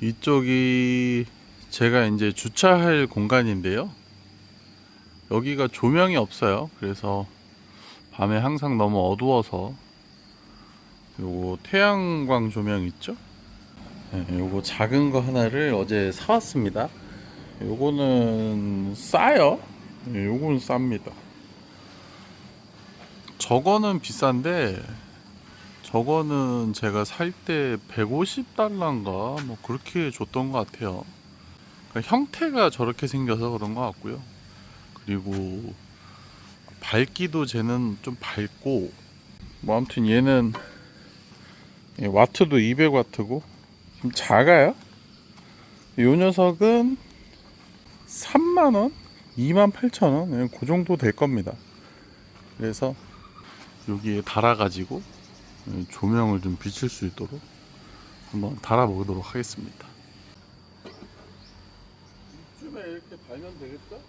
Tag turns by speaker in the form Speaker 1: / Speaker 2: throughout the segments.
Speaker 1: 이쪽이 제가 이제 주차할 공간인데요. 여기가 조명이 없어요. 그래서 밤에 항상 너무 어두워서 요거 태양광 조명 있죠? 네, 요거 작은 거 하나를 어제 사왔습니다. 요거는 싸요. 네, 요거는 쌉니다. 저거는 비싼데 저거는 제가 살 때 150달러인가 뭐 그렇게 줬던 것 같아요. 그러니까 형태가 저렇게 생겨서 그런 것 같고요. 그리고 밝기도 쟤는 좀 밝고 뭐 아무튼 얘는 예, 와트도 200와트고 좀 작아요. 이 녀석은 3만원? 28,000원? 그 정도 될 겁니다. 그래서 여기에 달아가지고 조명을 좀 비칠 수 있도록 한번 달아 보도록 하겠습니다. 이쯤에 이렇게 달면 되겠죠?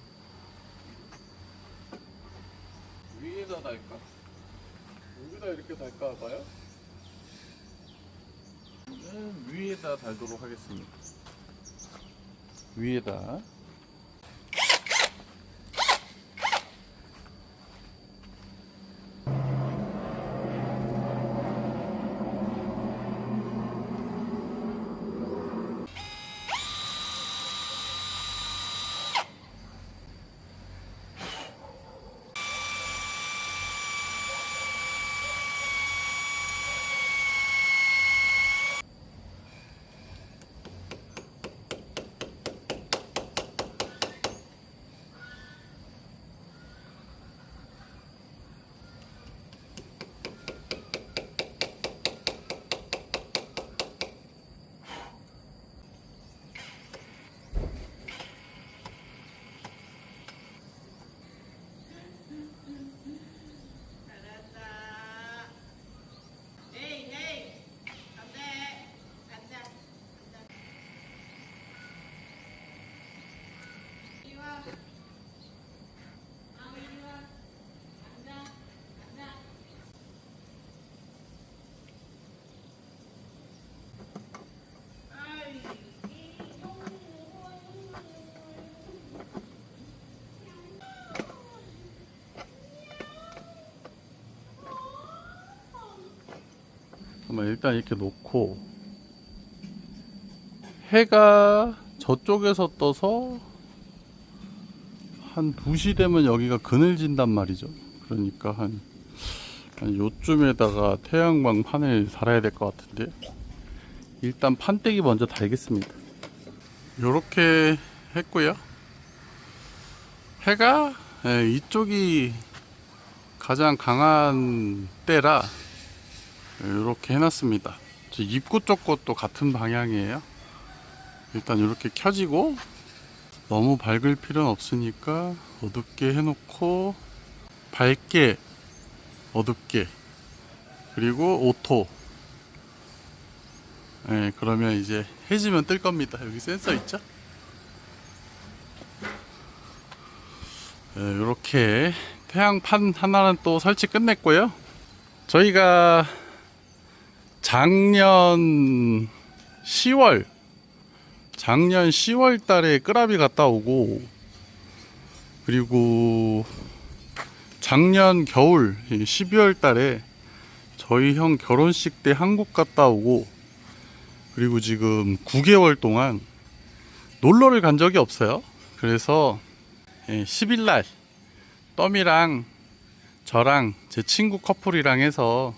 Speaker 1: 위에다 달까? 여기다 이렇게 달까 봐요? 는 위에다 달도록 하겠습니다. 위에다
Speaker 2: 헤이 헤이 안돼 앉아 앉아 이리 와 아, 이리 와 앉아 앉아 아이
Speaker 1: 그러면 일단 이렇게 놓고 해가 저쪽에서 떠서 한 2시 되면 여기가 그늘진단 말이죠. 그러니까 한, 한 요쯤에다가 태양광 판을 달아야 될 것 같은데 일단 판때기 먼저 달겠습니다. 요렇게 했고요. 해가 예, 이쪽이 가장 강한 때라 이렇게 해놨습니다. 저 입구 쪽 것도 같은 방향이에요. 일단 이렇게 켜지고 너무 밝을 필요는 없으니까 어둡게 해놓고 밝게 어둡게 그리고 오토 네, 그러면 이제 해지면 뜰 겁니다. 여기 센서 있죠? 네, 이렇게 태양판 하나는 또 설치 끝냈고요. 저희가 작년 10월 작년 10월 달에 끄라비 갔다 오고 그리고 작년 겨울 12월 달에 저희 형 결혼식 때 한국 갔다 오고 그리고 지금 9개월 동안 놀러를 간 적이 없어요. 그래서 10일 날 덤이랑 저랑 제 친구 커플이랑 해서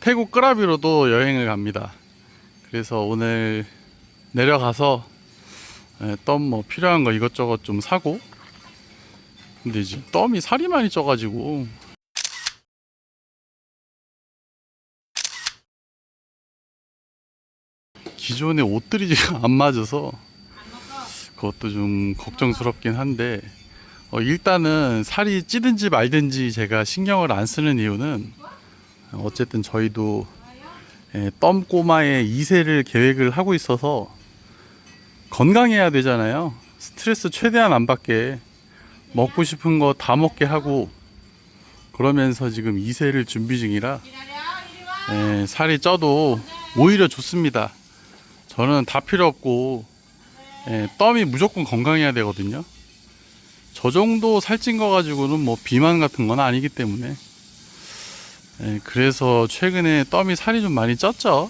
Speaker 1: 태국 끄라비로도 여행을 갑니다. 그래서 오늘 내려가서 덤 뭐 필요한 거 이것저것 좀 사고. 근데 지금 덤이 살이 많이 쪄가지고. 기존의 옷들이 지금 안 맞아서 그것도 좀 걱정스럽긴 한데 어, 일단은 살이 찌든지 말든지 제가 신경을 안 쓰는 이유는 어쨌든 저희도 예, 덤 꼬마의 2세를 계획을 하고 있어서 건강해야 되잖아요. 스트레스 최대한 안 받게 먹고 싶은 거 다 먹게 하고 그러면서 지금 2세를 준비 중이라 예, 살이 쪄도 오히려 좋습니다. 저는 다 필요 없고 예, 덤이 무조건 건강해야 되거든요. 저 정도 살찐 거 가지고는 뭐 비만 같은 건 아니기 때문에 예, 그래서 최근에 덤이 살이 좀 많이 쪘죠.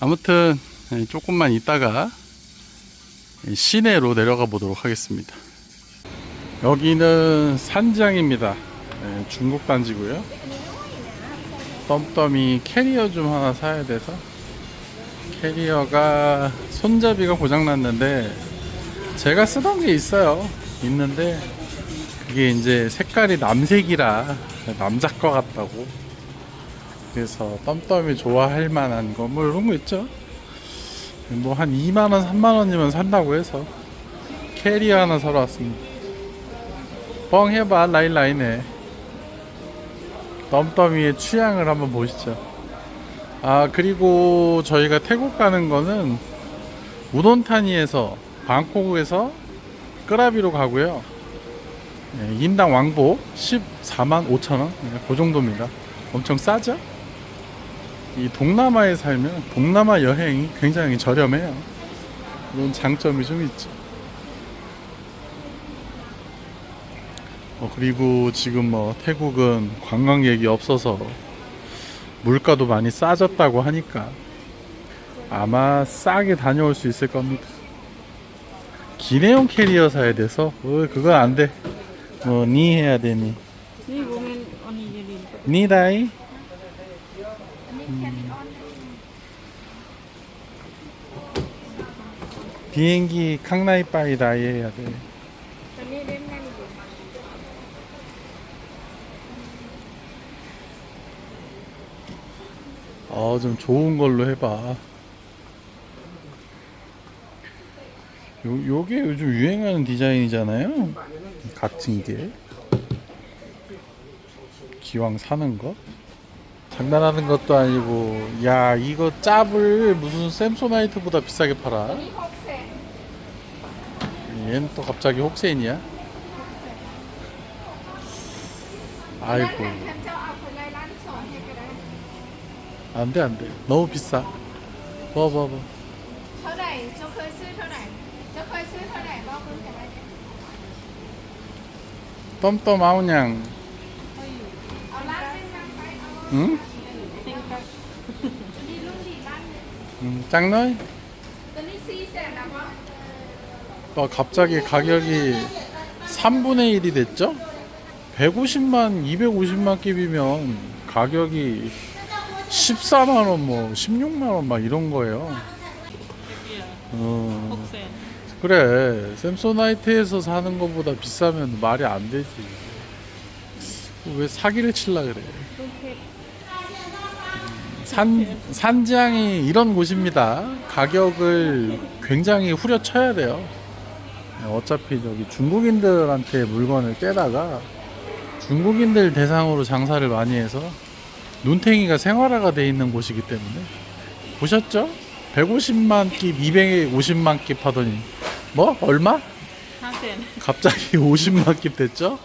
Speaker 1: 아무튼 예, 조금만 있다가 예, 시내로 내려가 보도록 하겠습니다. 여기는 산장입니다. 예, 중국 단지고요. 덤덤이 캐리어 좀 하나 사야 돼서 캐리어가 손잡이가 고장났는데 제가 쓰던 게 있어요. 있는데 그게 이제 색깔이 남색이라 남자 거 같다고. 그래서 덤덤이 좋아할 만한 거뭐 이런 거 있죠. 뭐 한 2만 원, 3만 원이면 산다고 해서 캐리어 하나 사러 왔습니다. 뻥 해봐 라인라인에 덤덤이의 취향을 한번 보시죠. 아 그리고 저희가 태국 가는 거는 우돈타니에서 방콕에서 끄라비로 가고요. 네, 인당 왕복 14만 5천 원, 네, 그 정도입니다. 엄청 싸죠? 이 동남아에 살면 동남아 여행이 굉장히 저렴해요. 이런 장점이 좀 있죠. 어, 그리고 지금 뭐 태국은 관광객이 없어서 물가도 많이 싸졌다고 하니까 아마 싸게 다녀올 수 있을 겁니다. 기내용 캐리어 사야 돼서 어, 그건 안 돼. 뭐니 해야 되니.
Speaker 2: Need.
Speaker 1: 니다이. 비행기 캉나이 빠이 다이 해야 돼. 어, 좀 좋은 걸로 해봐. 요, 요게 요즘 유행하는 디자인이잖아요. 같은 게. 기왕 사는 거. 장난하는 것도 아니고, 야, 이거 짭을 무슨 샘소나이트보다 비싸게 팔아. 얘는 또 갑자기 혹세인이야? 아이고. 안 돼, 안 돼. 너무 비싸.
Speaker 3: 뭐, 뭐, 뭐.
Speaker 1: 똠똠 아우냥. 응? 응, 짱 너이? 아, 갑자기 가격이 3분의 1이 됐죠? 150만, 250만 끼비면 가격이 14만원, 뭐, 16만원 막 이런 거예요. 어, 그래. 샘소나이트에서 사는 것보다 비싸면 말이 안 되지. 왜 사기를 칠라 그래? 산, 산장이 이런 곳입니다. 가격을 굉장히 후려쳐야 돼요. 어차피 저기 중국인들한테 물건을 떼다가 중국인들 대상으로 장사를 많이 해서 눈탱이가 생활화가 돼 있는 곳이기 때문에 보셨죠? 150만 깁, 250만 깁 하더니 뭐 얼마? 갑자기 50만 깁 됐죠?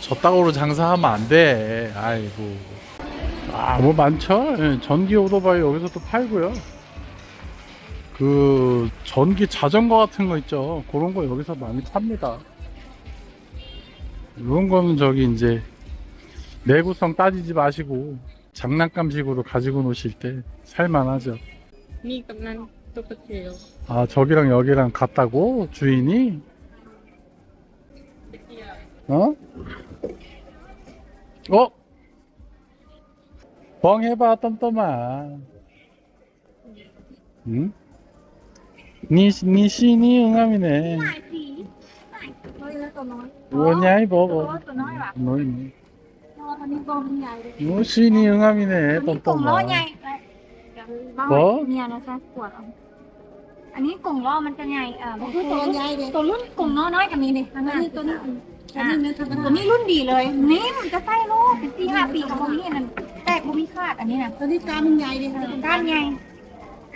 Speaker 1: 저따구로 장사하면 안 돼. 아이고. 아, 뭐 많죠? 예, 전기 오토바이 여기서 또 팔고요. 그 전기 자전거 같은 거 있죠. 그런 거 여기서 많이 팝니다. 이런 거는 저기 이제 내구성 따지지 마시고 장난감식으로 가지고 노실 때 살만하죠.
Speaker 2: 미값만 똑같아요.
Speaker 1: 아 저기랑 여기랑 같다고 주인이? 어? 어? 뻥 해봐 똠똠아. 응? นี่งามิเน่
Speaker 3: หลายสีหลายตัวเยอะตัวน้อย
Speaker 1: วัน
Speaker 3: ให
Speaker 1: ญ่บ่บ่
Speaker 3: ตัวน้อยว่ะ
Speaker 1: น้อ
Speaker 3: ยนี่ตันี้ตัวมันใหญ่เลย
Speaker 1: มูซีนี่งามิ
Speaker 3: เน่ตรงตรงล้อใหญ่บ่คนมีอะไรใช่ปวดอันนี้กลุ่มล้อมันจะใหญ่เออ
Speaker 4: ตัวใหญ่
Speaker 3: ตัวรุ่นกลุ่มงน้อยน้อยกับนี้เลยอันนี้
Speaker 4: ตัวนี้ตัวนี้
Speaker 3: รุ่นดีเลยนี่มันจะใส่ลูกเป็นสี่ห้าปีของพวกนี้นั่นแตกพวกนี้คาดอันนี้นะ
Speaker 4: ตัวนี้กล้ามใหญ่เลย
Speaker 3: กล้ามใหญ่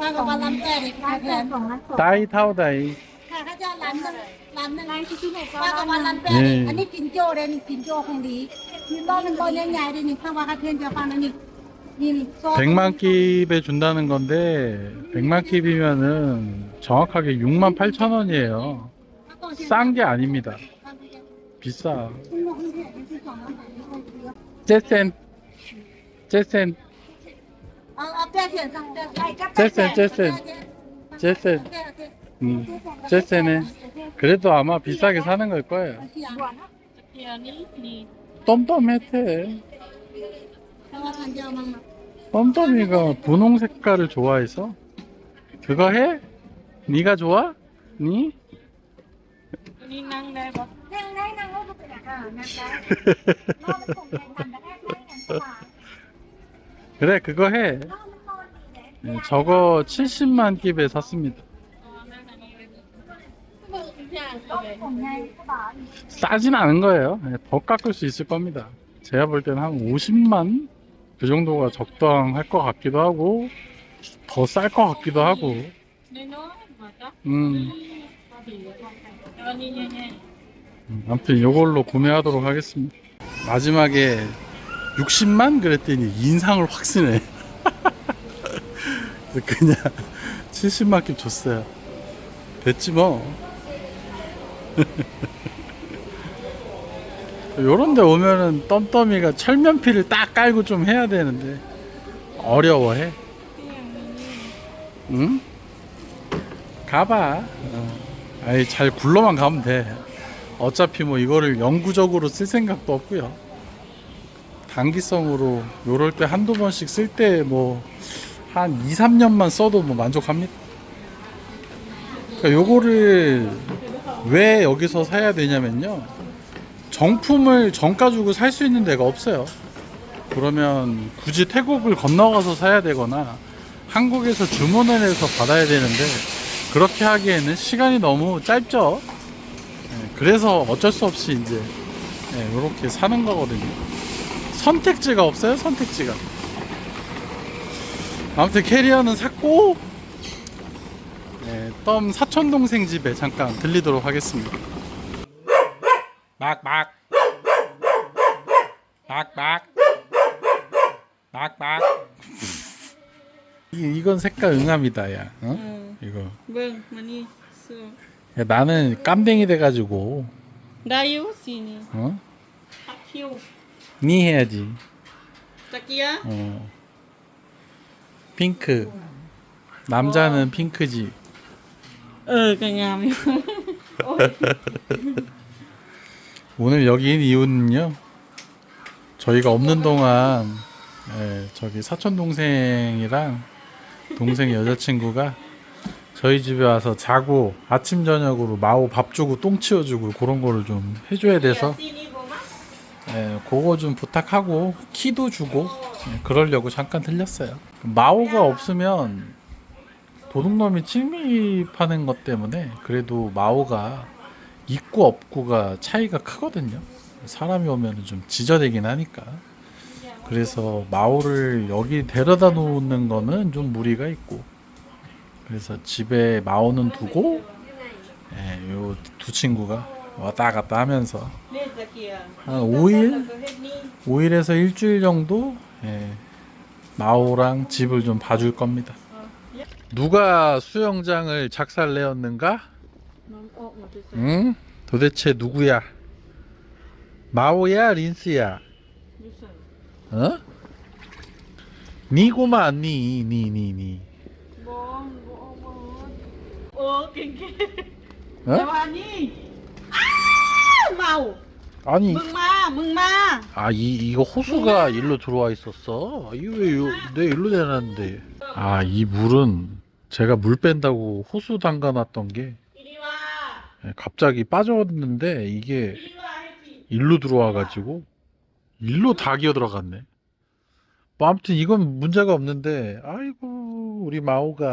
Speaker 4: มากับวันรันแปดเอง
Speaker 3: ร้าน
Speaker 4: แพ
Speaker 3: เปิด
Speaker 4: ง
Speaker 3: สองร้านสอง
Speaker 1: 따이 타오다이
Speaker 4: ค่ะเขาจะรันนึงรันนึง
Speaker 3: ร้านที่ที่ไหนก็
Speaker 4: มากับวันรันแปดเองอันนี้กินโจ้เลยนี่กินโจ้ของดีนี่ต้นมันต้นใหญ่ๆเลยนี่ข้าวว่าเขาเทียนจะฟังนั่นนี่นี่โซ่
Speaker 1: 100만 킵에 준다는 건데 100만 킵이면은 정확하게 6만 8천 원이에요. 싼 게 아닙니다. 비싸. 제센 제센 제센 제센 제센 음 제센에 그래도 아마 비싸게 사는 걸 거예요
Speaker 4: 똠똠해태
Speaker 1: 똠똠이가 분홍 색깔을 좋아해서 그거 해? 네가 좋아? 니? 그래 그거 해. 네, 저거 70만 깁에 샀습니다. 싸진 않은 거예요. 네, 더 깎을 수 있을 겁니다. 제가 볼 때는 한 50만 그 정도가 적당할 것 같기도 하고 더 쌀 것 같기도 하고. 음. 음 아무튼 이걸로 구매하도록 하겠습니다. 마지막에 60만 그랬더니 인상을 확 쓰네. 그냥 70만큼 줬어요. 됐지 뭐. 요런데 오면은 똠똠이가 철면피를 딱 깔고 좀 해야 되는데 어려워해. 응? 가봐. 어. 아이 잘 굴러만 가면 돼. 어차피 뭐 이거를 영구적으로 쓸 생각도 없고요. 단기성으로 요럴 때 한두 번씩 쓸 때 뭐 한 2, 3년만 써도 뭐 만족합니다. 그러니까 요거를 왜 여기서 사야 되냐면요. 정품을 정가 주고 살 수 있는 데가 없어요. 그러면 굳이 태국을 건너가서 사야 되거나 한국에서 주문을 해서 받아야 되는데 그렇게 하기에는 시간이 너무 짧죠. 예, 그래서 어쩔 수 없이 이제 이렇게 사는 거거든요. 선택지가 없어요 선택지가. 아무튼 캐리어는 샀고 네, 덤 사촌동생 집에 잠깐 들리도록 하겠습니다. 막막. 막막. 막막. 이건 색깔 응합니다 야. 어?
Speaker 2: 응.
Speaker 1: 이거.
Speaker 2: 뭐 많이 써
Speaker 1: 야, 나는 깜댕이 돼가지고.
Speaker 2: 나요 시니.
Speaker 1: 어?
Speaker 2: 아피오
Speaker 1: 니 해야지.
Speaker 2: 짝 기야?
Speaker 1: 어. 핑크. 남자는 핑크지.
Speaker 2: 어, 그냥
Speaker 1: 오늘 여기 인 이유는요. 저희가 없는 동안 예, 저기 사촌 동생이랑 동생 여자친구가 저희 집에 와서 자고 아침 저녁으로 마오 밥 주고 똥 치워주고 그런 거를 좀 해줘야 돼서 예, 그거 좀 부탁하고 키도 주고 예, 그러려고 잠깐 들렸어요. 마오가 없으면 도둑놈이 침입하는 것 때문에 그래도 마오가 있고 없고가 차이가 크거든요. 사람이 오면 좀 지저대긴 하니까. 그래서 마오를 여기 데려다 놓는 거는 좀 무리가 있고. 그래서 집에 마오는 두고 예, 요두 친구가 왔다 갔다 하면서 한 5일? 5일에서 일주일 정도 예, 마오랑 집을 좀 봐줄 겁니다. 누가 수영장을 작살내었는가? 응? 도대체 누구야? 마오야, 린스야? 어? 니고만 니, 니, 니, 니.
Speaker 2: 뭐, 뭐, 뭐. 어, 갱갱.
Speaker 1: 어?
Speaker 2: 대환이. าวเมา
Speaker 1: 아니,
Speaker 2: มึงมา มึงมา
Speaker 1: 아, 이, 이거 호수가 일로 들어와 있었어? 이거 왜, 요, 내 일로 내놨는데. 아, 이 물은 제가 물 뺀다고 호수 담가놨던 게
Speaker 2: อีนี่ว่า
Speaker 1: 예, 갑자기 빠졌는데 이게
Speaker 2: อีนี่ว่าให้ผิด
Speaker 1: 일로 들어와가지고 일로 다 기어 들어갔네. 뭐 아무튼 이건 문제가 없는데 아이고 우리 마오가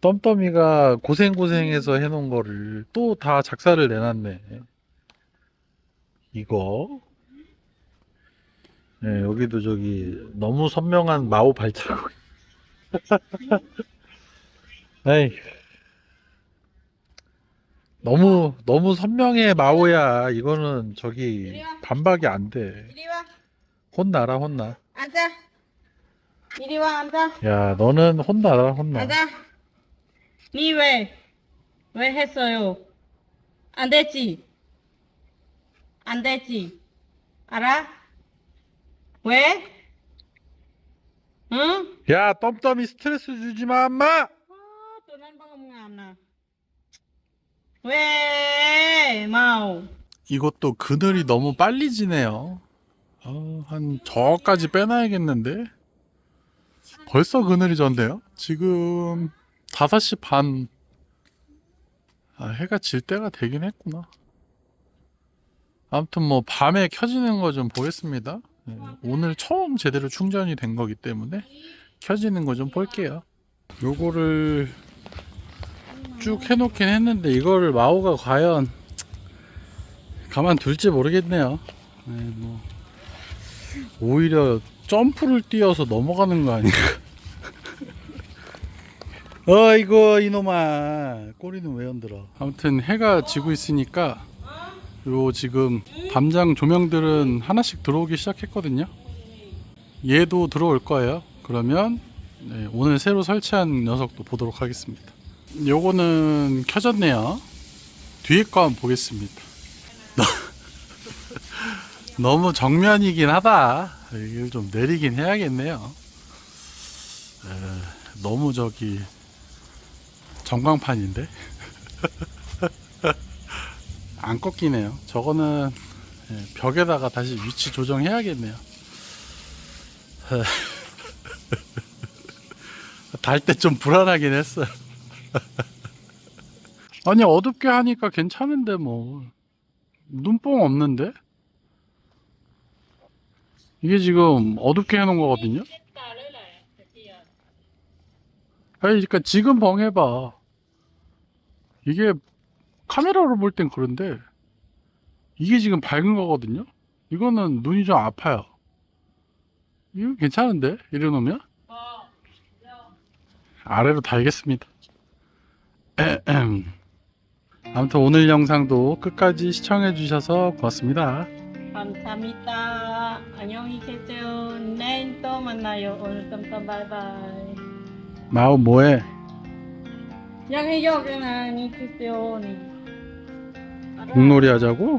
Speaker 1: 덤덤이가 고생고생해서 해놓은 거를 또 다 작사를 내놨네. 이거. 네, 여기도 저기 너무 선명한 마오 발자국. 에이. 너무, 너무 선명해, 마오야. 이거는 저기 반박이 안 돼.
Speaker 4: 이리 와.
Speaker 1: 혼나라, 혼나.
Speaker 4: 앉아. 이리 와 앉아.
Speaker 1: 야, 너는 혼나라, 혼나.
Speaker 4: 앉아. 니 왜? 왜 했어요? 안 됐지? 안 됐지? 알아? 왜? 응?
Speaker 1: 야, 덤덤이 스트레스 주지 마, 엄마!
Speaker 4: 아, 또 난 방금 나. 왜? 마오.
Speaker 1: 이것도 그늘이 너무 빨리 지네요. 어, 한 저까지 빼놔야겠는데? 벌써 그늘이 졌네요? 지금 5시 반. 아, 해가 질 때가 되긴 했구나. 아무튼 뭐 밤에 켜지는 거 좀 보겠습니다. 네, 오늘 처음 제대로 충전이 된 거기 때문에 켜지는 거 좀 볼게요. 요거를 쭉 해놓긴 했는데 이거를 마오가 과연 가만 둘지 모르겠네요. 네, 뭐 오히려 점프를 뛰어서 넘어가는 거 아닌가? 어이구 이놈아 꼬리는 왜 흔들어? 아무튼 해가 지고 있으니까 요 지금 담장 조명들은 하나씩 들어오기 시작했거든요. 얘도 들어올 거예요. 그러면 네, 오늘 새로 설치한 녀석도 보도록 하겠습니다. 요거는 켜졌네요. 뒤에 거 한번 보겠습니다. 너무 정면이긴 하다. 이걸 좀 내리긴 해야겠네요. 에, 너무 저기 전광판인데 안 꺾이네요. 저거는 예, 벽에다가 다시 위치 조정해야겠네요. 달 때 좀 불안하긴 했어요. 아니 어둡게 하니까 괜찮은데 뭐 눈뽕 없는데? 이게 지금 어둡게 해놓은 거거든요. 그러니까 지금 벙해봐. 이게 카메라로 볼 땐 그런데 이게 지금 밝은 거거든요. 이거는 눈이 좀 아파요. 이거 괜찮은데 이래놓으면 아래로 달겠습니다. 아무튼 오늘 영상도 끝까지 시청해 주셔서 고맙습니다.
Speaker 4: 감사합니다. 안녕히 계세요. 내일 또 만나요. 오늘 tomtom 바이바이.
Speaker 1: 마오 뭐해?
Speaker 4: 양해 여기는 이 주세요.
Speaker 1: 공놀이 하자고?